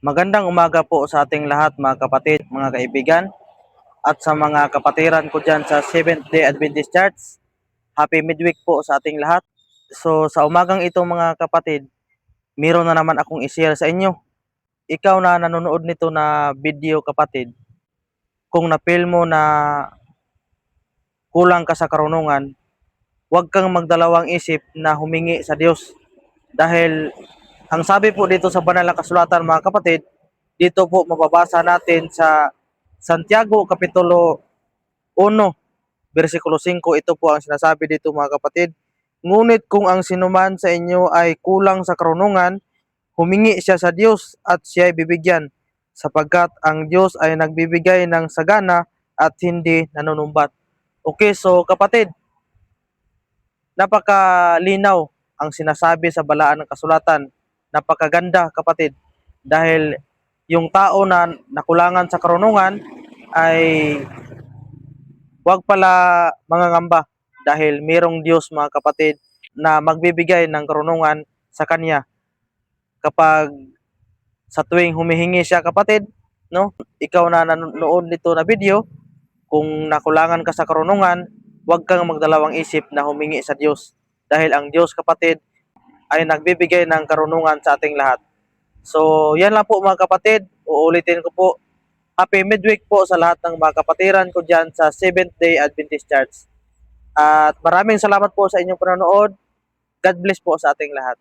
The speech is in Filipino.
Magandang umaga po sa ating lahat mga kapatid, mga kaibigan at sa mga kapatiran ko dyan sa Seventh Day Adventist Church. Happy midweek po sa ating lahat. So sa umagang ito mga kapatid, meron na naman akong i-share sa inyo. Ikaw na nanonood nito na video kapatid, kung na-feel mo na kulang ka sa karunungan, huwag kang magdalawang isip na humingi sa Diyos. Dahil ang sabi po dito sa banal na kasulatan mga kapatid, dito po mababasa natin sa Santiago Kapitulo 1, versikulo 5, ito po ang sinasabi dito mga kapatid. Ngunit kung ang sinuman sa inyo ay kulang sa karunungan, humingi siya sa Diyos at siya ay bibigyan, sapagkat ang Diyos ay nagbibigay ng sagana at hindi nanunumbat. Okay, so kapatid, napakalinaw ang sinasabi sa balaan ng kasulatan. Napakaganda kapatid. Dahil yung tao na nakulangan sa karunungan ay wag pala mangangamba dahil mayroong Diyos mga kapatid na magbibigay ng karunungan sa kanya. Kapag sa tuwing humihingi siya kapatid no? Ikaw na nanonood nito na video kung nakulangan ka sa karunungan huwag kang magdalawang isip na humingi sa Diyos. Dahil ang Diyos kapatid ay nagbibigay ng karunungan sa ating lahat So, yan lang po mga kapatid. Uulitin ko po. Happy midweek po sa lahat ng mga kapatiran ko dyan sa Seventh Day Adventist Church. At maraming salamat po sa inyong panonood. God bless po sa ating lahat.